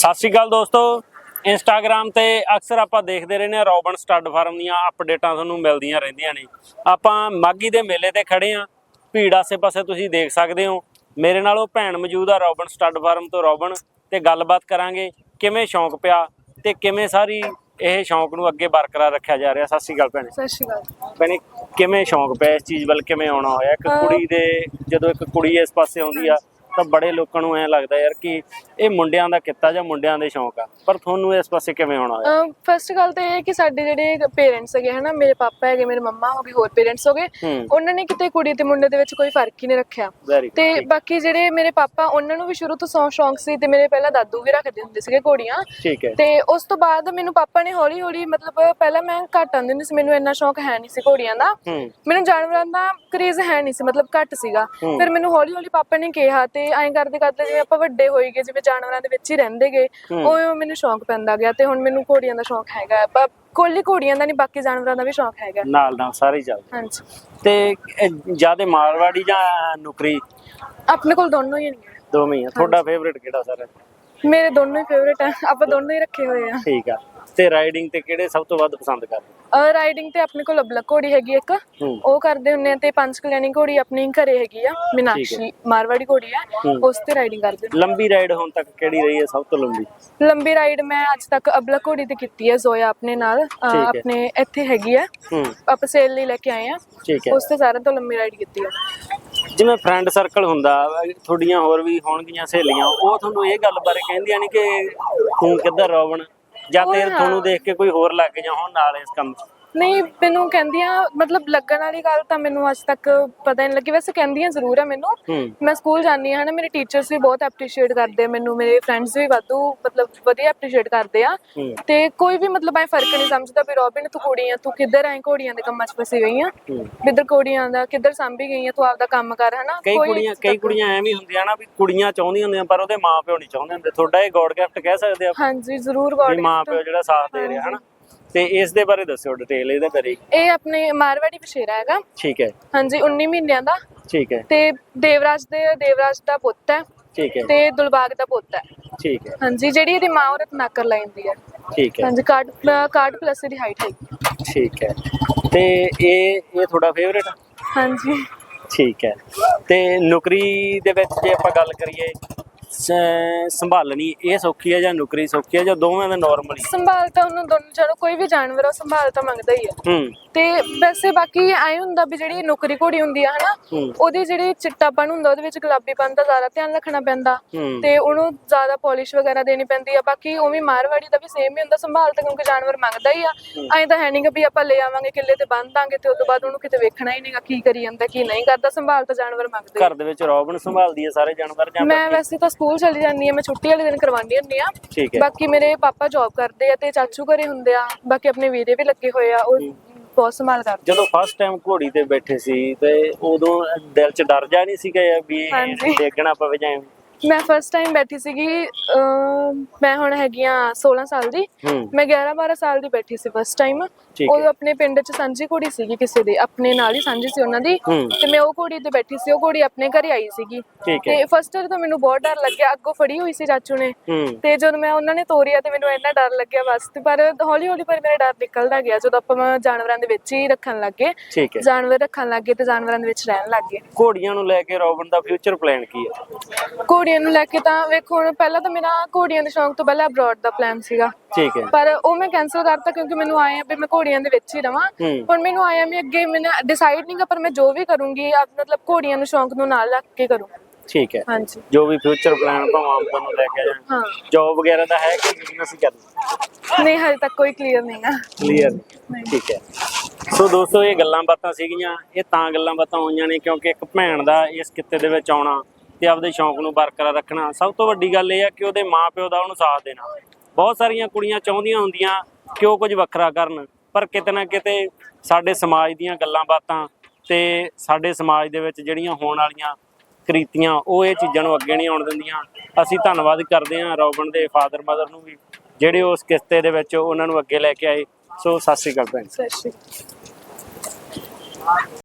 ਸਤਿ ਸ਼੍ਰੀ ਅਕਾਲ ਦੋਸਤੋ। ਇੰਸਟਾਗ੍ਰam ਤੇ ਅਕਸਰ ਆਪਾਂ ਦੇਖਦੇ ਰਹਿੰਦੇ ਹਾਂ ਰੋਬਨ ਸਟੱਡ ਫਾਰਮ ਦੀਆਂ ਅਪਡੇਟਾਂ ਤੁਹਾਨੂੰ ਮਿਲਦੀਆਂ ਰਹਿੰਦੀਆਂ ਨੇ। ਆਪਾਂ ਮਾਗੀ ਦੇ ਮੇਲੇ ਤੇ ਖੜੇ ਹਾਂ। ਭੀੜ ਆਸੇ-ਪਾਸੇ ਤੁਸੀਂ ਦੇਖ ਸਕਦੇ ਹੋ। ਮੇਰੇ ਨਾਲ ਉਹ ਭੈਣ ਮੌਜੂਦ ਆ ਰੋਬਨ ਸਟੱਡ ਫਾਰਮ ਤੋਂ ਰੋਬਨ ਤੇ ਗੱਲਬਾਤ ਕਰਾਂਗੇ ਕਿਵੇਂ ਸ਼ੌਂਕ ਪਿਆ ਤੇ ਕਿਵੇਂ ਸਾਰੀ ਇਹ ਸ਼ੌਂਕ ਨੂੰ ਅੱਗੇ ਬਰਕਰਾਰ ਰੱਖਿਆ ਜਾ ਰਿਹਾ। ਸਤਿ ਸ਼੍ਰੀ ਅਕਾਲ ਭੈਣੇ। ਸਤਿ ਸ਼੍ਰੀ ਅਕਾਲ। ਭੈਣੇ ਕਿਵੇਂ ਸ਼ੌਂਕ ਪਿਆ ਇਸ ਚੀਜ਼ ਵੱਲ? ਕਿਵੇਂ ਆਉਣਾ ਹੋਇਆ? ਇੱਕ ਕੁੜੀ ਦੇ ਜਦੋਂ ਇੱਕ ਕੁੜੀ ਇਸ ਪਾਸੇ ਆਉਂਦੀ ਆ ਤਾਂ ਬੜੇ ਲੋਕਾਂ ਨੂੰ ਐ ਲੱਗਦਾ ਯਾਰ ਕਿ ਇਹ ਮੁੰਡਿਆਂ ਦਾ ਕਿੱਤਾ ਜਾਂ ਮੁੰਡਿਆਂ ਦੇ ਸ਼ੌਂਕ ਆ। ਪਰ ਤੁਹਾਨੂੰ ਇਸ ਪਾਸੇ ਕਿਵੇਂ ਆਉਣਾ ਹੋਇਆ? ਫਸਟ ਗੱਲ ਤਾਂ ਇਹ ਹੈ ਕਿ ਸਾਡੇ ਜਿਹੜੇ ਪੇਰੈਂਟਸ ਹੈਗੇ ਹਨਾ ਮੇਰੇ ਪਾਪਾ ਹੈਗੇ ਮੇਰੇ ਮੰਮਾ ਹੋ ਗਏ ਹੋਰ ਪੇਰੈਂਟਸ ਹੋ ਗਏ ਹੂੰ। ਉਹਨਾਂ ਨੇ ਕਿਤੇ ਕੁੜੀ ਤੇ ਮੁੰਡੇ ਦੇ ਵਿੱਚ ਕੋਈ ਫ਼ਰਕ ਹੀ ਨਹੀਂ ਰੱਖਿਆ। ਤੇ ਬਾਕੀ ਜਿਹੜੇ ਮੇਰੇ ਪਾਪਾ ਉਹਨਾਂ ਨੂੰ ਵੀ ਸ਼ੁਰੂ ਤੋਂ ਸੌ ਸ਼ੌਂਕ ਸੀ ਤੇ ਮੇਰੇ ਪਹਿਲਾਂ ਦਾਦੂ ਵੀ ਰੱਖਦੇ ਹੁੰਦੇ ਸੀਗੇ ਘੋੜੀਆਂ। ਠੀਕ ਹੈ। ਤੇ ਉਸ ਤੋਂ ਬਾਅਦ ਮੈਨੂੰ ਪਾਪਾ ਨੇ ਹੌਲੀ ਹੌਲੀ ਮਤਲਬ ਪਹਿਲਾਂ ਮੈਂ ਘੱਟ ਆਉਂਦੀ ਹੁੰਦੀ ਸੀ ਮੈਨੂੰ ਇੰਨਾ ਸ਼ੌਂਕ ਹੈ ਨਹੀਂ ਸੀ ਘੋੜੀਆਂ ਦਾ। ਹੂੰ। ਮੈਨੂੰ ਜਾਨਵਰਾਂ ਦਾ ਕਰੇਜ਼ ਹੈ ਨਹੀਂ ਸੀ ਮਤਲਬ ਘੱਟ ਸੀਗਾ। ਹੂੰ। ਫਿਰ ਮੈਨੂੰ ਹੌਲੀ ਹੌਲੀ ਪਾਪਾ ਨੇ ਕਿਹਾ ਤੇ ਐਂ ਕਰਦੇ ਕਰਦੇ ਜਿਵੇਂ ਆਪਾਂ ਵੱਡੇ ਹੋਈ ਗਏ ਜਿਵੇਂ ਜਾਨਵਰਾਂ ਦੇ ਵਿੱਚ ਹੀ ਰਹਿੰਦੇ ਗਏ। ਉਹ ਮੈਨੂੰ ਸ਼ੌਂਕ ਪੈਂਦਾ ਗਿਆ ਤੇ ਹੁਣ ਮੈਨੂੰ ਘੋੜੀਆਂ ਦਾ ਸ਼ੌਂਕ ਹੈਗਾ। ਪਰ ਕੋਲੀ ਘੋੜੀਆਂ ਦਾ ਨਹੀਂ ਬਾਕੀ ਜਾਨਵਰਾਂ ਦਾ ਵੀ ਸ਼ੌਂਕ ਹੈਗਾ। ਨਾਲ ਨਾਲ ਸਾਰੇ ਹੀ ਚੱਲਦੇ। ਹਾਂਜੀ। ਤੇ ਜਿਆਦੇ ਮਾਰਵਾੜੀ ਜਾਂ ਨੁਕਰੀ? ਆਪਣੇ ਕੋਲ ਦੋਨੋਂ ਹੀ ਨੇ। ਦੋਵੇਂ ਹੀ ਆ। ਤੁਹਾਡਾ ਫੇਵਰੇਟ ਕਿਹੜਾ ਸਰ? ਮੇਰੇ ਦੋਨੋਂ ਹੀ ਫੇਵਰੇਟ ਆ। ਆਪਾਂ ਦੋਨੋਂ ਹੀ ਰੱਖੇ ਹੋਏ ਆ। ਠੀਕ ਆ। ਤੇ ਰਾਈਡਿੰਗ ਤੇ ਕਿਹੜੇ ਸਭ ਤੋਂ ਵੱਧ ਪਸੰਦ ਕਰਦੇ? ਰਾਈਡਿੰਗ ਤੇ ਆਪਣੇ ਕੋਲ ਅਬਲਕ ਘੋੜੀ ਹੈਗੀ ਇੱਕ। ਹੂੰ। ਉਹ ਕਰਦੇ ਹੁੰਨੇ ਆ ਤੇ ਪੰਜ ਕਲਿਆਣੀ ਘੋੜੀ ਆਪਣੀ ਘਰੇ ਹੈਗੀ ਆ ਮੀਨਾਕਸ਼ੀ ਮਾਰਵਾੜੀ ਘੋੜੀ ਆ ਹੂੰ। ਉਸ ਤੇ ਰਾਈਡਿੰਗ ਕਰਦੇ ਲੰਬੀ ਰਾਈਡ ਹੁਣ ਤੱਕ ਕਿਹੜੀ ਰਹੀ ਹੈ ਸਭ ਤੋਂ ਲੰਬੀ? ਲੰਬੀ ਰਾਈਡ ਮੈਂ ਅੱਜ ਤੱਕ ਅਬਲਕ ਘੋੜੀ ਤੇ ਕੀਤੀ ਹੈ ਜ਼ੋਇਆ ਆਪਣੇ ਨਾਲ। ਅਹ, ਠੀਕ ਹੈ। ਆਪਣੇ ਇੱਥੇ ਹੈਗੀ ਆ। ਹੂੰ। ਆਪਾਂ ਸੇਲ ਲਈ ਲੈ ਕੇ ਆਏ ਆ। ਠੀਕ ਹੈ। ਉਸ ਤੇ ਸਾਰਿਆਂ ਤੋਂ ਲੰਬੀ ਰਾਈਡ ਕੀਤੀ ਆ। ਜਿਵੇਂ ਫਰੈਂਡ ਸਰਕਲ ਹੁੰਦਾ ਤੁਹਾਡੀਆਂ ਹੋਰ ਵੀ ਹੋਣਗੀਆਂ ਸਹੇਲੀਆਂ ਉਹ ਤੁਹਾਨੂੰ ਇਹ ਗੱਲ ਬਾਰੇ ਕਹਿੰਦੀਆਂ ਨੇ ਕਿ ਤੂੰ ਕਿੱਧਰ ਰੋਵਣ? ਜਾਂ ਤੇ। ਤੁਹਾਨੂੰ ਦੇਖ ਕੇ ਕੋਈ ਹੋਰ ਲੱਗ ਜਾ ਹੁਣ ਨਾਲ ਇਸ ਕੰਮ 'ਚ ਨਹੀਂ ਮੈਨੂੰ ਕਹਿੰਦੀਆਂ ਮਤਲਬ ਲੱਗਣ ਵਾਲੀ ਗੱਲ ਤਾਂ ਮੈਨੂੰ ਅੱਜ ਤੱਕ ਪਤਾ ਨਹੀਂ ਲੱਗੀ। ਵੈਸੇ ਕਹਿੰਦੀਆਂ ਜ਼ਰੂਰ ਆ ਮੈਨੂੰ। ਹੂੰ। ਮੈਂ ਸਕੂਲ ਜਾਂਦੀ ਹਾਂ ਨਾ ਮੇਰੇ ਟੀਚਰਸ ਵੀ ਬਹੁਤ ਐਪਰੀਸ਼ੀਏਟ ਕਰਦੇ ਆ ਮੈਨੂੰ ਮੇਰੇ ਫਰੈਂਡਸ ਵੀ ਵਾਧੂ ਮਤਲਬ ਵਧੀਆ ਐਪਰੀਸ਼ੀਏਟ ਕਰਦੇ ਆ। ਹੂੰ। ਤੇ ਕੋਈ ਵੀ ਮਤਲਬ ਐ ਫ਼ਰਕ ਨਹੀਂ ਸਮਝਦਾ ਵੀ ਰੋਬਿਨ ਤੂੰ ਕੁੜੀ ਆ ਤੂੰ ਕਿੱਧਰ ਐ ਘੋੜੀਆਂ ਦੇ ਕੰਮਾਂ 'ਚ ਫਸੀ ਗਈ ਆ? ਹੂੰ। ਕਿੱਧਰ ਘੋੜੀਆਂ ਦਾ ਕਿੱਧਰ ਸਾਂਭੀ ਗਈ ਆ ਤੂੰ ਆਪਦਾ ਕੰਮ ਕਰ ਹਨਾ? ਕਈ ਕੁੜੀਆਂ ਕਈ ਕੁੜੀਆਂ ਐਵੇਂ ਹੁੰਦੀਆਂ ਨਾ ਵੀ ਕੁੜੀਆਂ ਚਾਹੁੰਦੀਆਂ ਹੁੰਦੀਆਂ ਪਰ ਉਹਦੇ ਮਾਪਿਓ ਨਹੀਂ ਚਾਹੁੰਦੇ ਹੁੰਦੇ। ਤੁਹਾਡਾ ਇਹ ਗੋਡ ਗਿਫਟ ਕਹਿ ਸਕਦੇ ਆ ਹਾਂਜੀ ਜ਼ਰੂਰ ਵੀ ਗੋਡ ਮਾਪਿਓ ਜਿਹੜਾ ਸਾਥ ਦੇ ਰਿਹਾ ਹਨਾ? ਤੇ ਇਸ ਦੇ ਬਾਰੇ ਦੱਸਿਓ ਡਿਟੇਲ ਇਹਦੇ ਬਾਰੇ। ਇਹ ਆਪਣੇ ਮਾਰਵਾੜੀ ਬਸ਼ੇਰਾ ਹੈਗਾ। ਠੀਕ ਹੈ। ਹਾਂਜੀ 19 ਮਹੀਨਿਆਂ ਦਾ। ਠੀਕ ਹੈ। ਤੇ ਦੇਵਰਾਜ ਦੇ ਦੇਵਰਾਜ ਦਾ ਪੁੱਤ ਹੈ। ਠੀਕ ਹੈ। ਤੇ ਦੁਲਬਾਗ ਦਾ ਪੁੱਤ ਹੈ। ਠੀਕ ਹੈ। ਹਾਂਜੀ ਜਿਹੜੀ ਇਹਦੀ ਮਾਂ ਉਹ ਰਤਨਾਕਰ ਲਾਈਂਦੀ ਹੈ। ਠੀਕ ਹੈ। ਹਾਂਜੀ ਕਾਰਡ ਕਾਰਡ ਪਲੱਸ ਦੀ ਹਾਈਟ ਹੈਗੀ। ਠੀਕ ਹੈ। ਤੇ ਇਹ ਇਹ ਤੁਹਾਡਾ ਫੇਵਰੇਟ ਹਾਂਜੀ। ਠੀਕ ਹੈ। ਤੇ ਨੌਕਰੀ ਦੇ ਵਿੱਚ ਜੇ ਆਪਾਂ ਗੱਲ ਕਰੀਏ ਸੰਭਾਲਣੀ ਇਹ ਸੌਖੀ ਹੈ ਜਾਂ ਨੌਕਰੀ ਸੌਖੀ ਹੈ ਜਾਂ ਦੋਵਾਂ ਦਾ ਨਾਰਮਲ ਹੀ? ਸੰਭਾਲ ਤਾਂ ਉਹਨੂੰ ਦੋਨੋਂ ਜਦੋਂ ਕੋਈ ਵੀ ਜਾਨਵਰ ਆ ਉਹ ਸੰਭਾਲ ਤਾਂ ਮੰਗਦਾ ਹੀ ਹੂੰ। ਤੇ ਵੈਸੇ ਬਾਕੀ ਐ ਹੁੰਦਾ ਵੀ ਜਿਹੜੀ ਨੌਕਰੀ ਘੋੜੀ ਹੁੰਦੀ ਆ ਹਨਾ ਉਹਦੇ ਜਿਹੜੇ ਚਿੱਟਾਪਨ ਹੁੰਦਾ ਉਹਦੇ ਵਿੱਚ ਗੁਲਾਬੀਪਨ ਦਾ ਜ਼ਿਆਦਾ ਧਿਆਨ ਰੱਖਣਾ ਪੈਂਦਾ। ਤੇ ਉਹਨੂੰ ਜ਼ਿਆਦਾ ਪਾਲਿਸ਼ ਵਗੈਰਾ ਦੇਣੀ ਪੈਂਦੀ ਆ। ਬਾਕੀ ਉਵੇਂ ਮਾਰਵਾੜੀ ਦਾ ਵੀ ਸੇਮ ਹੀ ਹੁੰਦਾ ਸੰਭਾਲ ਤਾਂ ਕਿਉਂਕਿ ਜਾਨਵਰ ਮੰਗਦਾ ਹੀ ਆ। ਐਂ ਤਾਂ ਹੈ ਨਹੀਂਗਾ ਵੀ ਆਪਾਂ ਲੈ ਆਵਾਂਗੇ ਕਿੱਲੇ ਤੇ ਬੰਨ ਦਾਂਗੇ ਤੇ ਉਸ ਤੋਂ ਬਾਅਦ ਉਹਨੂੰ ਕਿਤੇ ਵੇਖਣਾ ਹੀ ਨਹੀਂਗਾ ਕੀ ਕਰੀ ਜਾਂਦਾ ਕੀ ਨਹੀਂ ਕਰਦਾ ਸੰਭਾਲ ਤਾਂ ਜਾਨਵਰ ਮੰਗਦੇ ਆ। ਘਰ ਦੇ ਵਿੱਚ ਰੋਬਨ ਸੰਭਾਲਦੀ ਹੈ ਸਾਰੇ ਜਾਨਵਰ ਜਾਂ ਮੈਂ ਵੈਸੇ ਤਾਂ ਸਕੂਲ ਚਲੀ ਜਾਂਦੀ ਆ ਮੈਂ ਛੁੱਟੀ ਵਾਲੇ ਦਿਨ ਕਰਵਾਉਂਦੀ ਹੁੰਦੀ ਆ ਠੀਕ ਹੈ ਬਾਕੀ ਮੇਰੇ ਪਾਪਾ ਜੌਬ ਕਰਦੇ ਆ ਤੇ ਚਾਚੂ ਘਰੇ ਹੁੰਦੇ ਆ ਬਾਕੀ ਆਪਣੇ ਵੀਰੇ ਵੀ ਲੱਗੇ ਹੋਏ ਆ ਉਹ ਬਹੁਤ ਸੰਭਾਲ ਕਰਦੇ ਜਦੋਂ ਫਸਟ ਟਾਈਮ ਘੋੜੀ ਤੇ ਬੈਠੇ ਸੀ ਤੇ ਉਦੋਂ ਦਿਲ 'ਚ ਡਰ ਜਾ ਨਹੀਂ ਸੀਗਾ ਵੀ ਹਾਂਜੀ। ਡੇਗਣਾ ਪਵੇ ਜਾਂ ਐਵੇਂ? ਮੈਂ ਫਸਟ ਟਾਈਮ ਬੈਠੀ ਸੀਗੀ ਮੈਂ ਹੁਣ ਹੈਗੀ ਆ 16 ਸਾਲ ਦੀ। ਹੂੰ। ਮੈਂ 11 12 ਸਾਲ ਦੀ ਬੈਠੀ ਸੀ ਫਸਟ ਟਾਈਮ ਠੀਕ ਉਹ ਹੈ ਆਪਣੇ ਪਿੰਡ 'ਚ ਸਾਂਝੀ ਘੋੜੀ ਸੀਗੀ ਕਿਸੇ ਦੇ ਆਪਣੇ ਨਾਲ ਹੀ ਸਾਂਝੀ ਸੀ ਉਹਨਾਂ ਦੀ। ਹੂੰ। ਤੇ ਮੈਂ ਉਹ ਘੋੜੀ ਤੇ ਬੈਠੀ ਸੀ ਉਹ ਘੋੜੀ ਆਪਣੇ ਘਰੇ ਆਈ ਸੀਗੀ। ਠੀਕ ਹੈ। ਤੇ ਫਸਟ ਵਾਰ ਤਾਂ ਮੈਨੂੰ ਬਹੁਤ ਡਰ ਲੱਗਿਆ ਅੱਗੋਂ ਫੜੀ ਹੋਈ ਸੀ ਚਾਚੂ ਨੇ। ਹੂੰ। ਤੇ ਜਦੋਂ ਮੈਂ ਉਹਨਾਂ ਨੇ ਤੋਰਿਆ ਤੇ ਮੈਨੂੰ ਇੰਨਾ ਡਰ ਲੱਗਿਆ ਬਸ ਤੇ ਪਰ ਹੌਲੀ ਹੌਲੀ ਪਰ ਮੇਰਾ ਡਰ ਨਿਕਲਦਾ ਗਿਆ ਜਦੋਂ ਆਪਾਂ ਜਾਨਵਰਾਂ ਦੇ ਵਿੱਚ ਹੀ ਰੱਖਣ ਲੱਗੇ। ਠੀਕ ਹੈ। ਜਾਨਵਰ ਰੱਖਣ ਲੱਗੇ ਤੇ ਜਾਨਵਰਾਂ ਦੇ ਵਿੱਚ ਰਹਿਣ ਲੱਗੇ ਘੋੜੀਆਂ ਨੂੰ ਲੈ ਕੇ ਰੋਬਨ ਦਾ ਫਿਊਚਰ ਪਲਾਨ ਕੀ ਹੈ? ਘੋੜੀਆਂ ਨੂੰ ਲੈ ਕੇ ਤਾਂ ਵੇਖੋ ਹੁਣ ਪਹਿਲਾਂ ਤਾਂ ਮੇਰਾ ਘੋੜੀਆਂ ਦੇ ਸ਼ੌਂਕ ਤੋਂ ਪਹਿਲਾਂ ਅਬਰੋਡ ਦਾ ਪਲਾਨ ਸੀਗਾ। ਠੀਕ ਹੈ। ਪਰ ਉਹ ਮੈਂ ਕੈਨਸਲ ਕਰਤਾ ਕਿਉਂਕਿ ਮੈਨੂੰ ਆਇਆ ਵੀ ਮੈਂ ਘੋੜੀਆਂ ਦੇ ਵਿੱਚ ਹੀ ਰਵਾਂ। ਹੂੰ। ਹੁਣ ਮੈਨੂੰ ਆਇਆ ਮੈਂ ਅੱਗੇ ਮੈਨੇ ਡਿਸਾਈਡ ਨਹੀਂਗਾ ਪਰ ਮੈਂ ਜੋ ਵੀ ਕਰੂੰਗੀ ਆਪ ਮਤਲਬ ਘੋੜੀਆਂ ਨੂੰ ਸ਼ੌਂਕ ਨੂੰ ਨਾਲ ਰੱਖ ਕੇ ਕਰੂੰ। ਠੀਕ ਹੈ। ਹਾਂਜੀ। ਜੋ ਵੀ ਫਿਊਚਰ ਪਲਾਨ ਭਾਵੇਂ ਆਪਾਂ ਨੂੰ ਲੈ ਕੇ ਜਾਣ। ਹਾਂ। ਜੌਬ ਵਗੈਰਾ ਦਾ ਹੈ ਕਿ ਬਿਜ਼ਨਸ ਹੀ ਕਰਨਾ ਨਹੀਂ ਹਜੇ ਤੱਕ ਕੋਈ ਕਲੀਅਰ ਨਹੀਂਗਾ ਕਲੀਅਰ ਠੀਕ ਹੈ। ਸੋ ਦੋਸਤੋ ਇਹ ਗੱਲਾਂ ਬਾਤਾਂ ਸੀਗੀਆਂ। ਇਹ ਤਾਂ ਗੱਲਾਂ ਬਾਤਾਂ ਹੋਈਆਂ ਨੇ ਕਿਉਂਕਿ ਇੱਕ ਭੈਣ ਦਾ ਇਸ ਕਿੱਤੇ ਦੇ ਵਿੱਚ ਆਉਣਾ ਤੇ ਆਪਦੇ ਸ਼ੌਂਕ ਨੂੰ ਬਰਕਰਾਰ ਰੱਖਣਾ। ਸਭ ਤੋਂ ਵੱਡੀ ਗੱਲ ਇਹ ਆ ਕਿ ਉਹਦੇ ਮਾਪਿਓ ਦਾ ਉਹਨੂੰ ਸਾਥ ਦੇਣਾ। ਬਹੁਤ ਸਾਰੀਆਂ ਕੁੜੀਆਂ ਚਾਹੁੰਦੀਆਂ ਹੁੰਦੀਆਂ ਕਿ ਉਹ ਕੁਝ ਵੱਖਰਾ ਕਰਨ, ਪਰ ਕਿਤੇ ਨਾ ਕਿਤੇ ਸਾਡੇ ਸਮਾਜ ਦੀਆਂ ਗੱਲਾਂ ਬਾਤਾਂ ਤੇ ਸਾਡੇ ਸਮਾਜ ਦੇ ਵਿੱਚ ਜਿਹੜੀਆਂ ਹੋਣ ਵਾਲੀਆਂ ਕ੍ਰੀਤੀਆਂ, ਉਹ ਇਹ ਚੀਜ਼ਾਂ ਨੂੰ ਅੱਗੇ ਨਹੀਂ ਆਉਣ ਦਿੰਦੀਆਂ। ਅਸੀਂ ਧੰਨਵਾਦ ਕਰਦੇ ਹਾਂ ਰੋਬਨ ਦੇ ਫਾਦਰ ਮਦਰ ਨੂੰ ਵੀ, ਜਿਹੜੇ ਉਸ ਕਿਸ਼ਤੇ ਦੇ ਵਿੱਚ ਉਹਨਾਂ ਨੂੰ ਅੱਗੇ ਲੈ ਕੇ ਆਏ। ਸੋ, ਸਤਿ ਸ਼੍ਰੀ ਅਕਾਲ ਭੈਣ ਸਤਿ ਸ਼੍ਰੀ ਅਕਾਲ।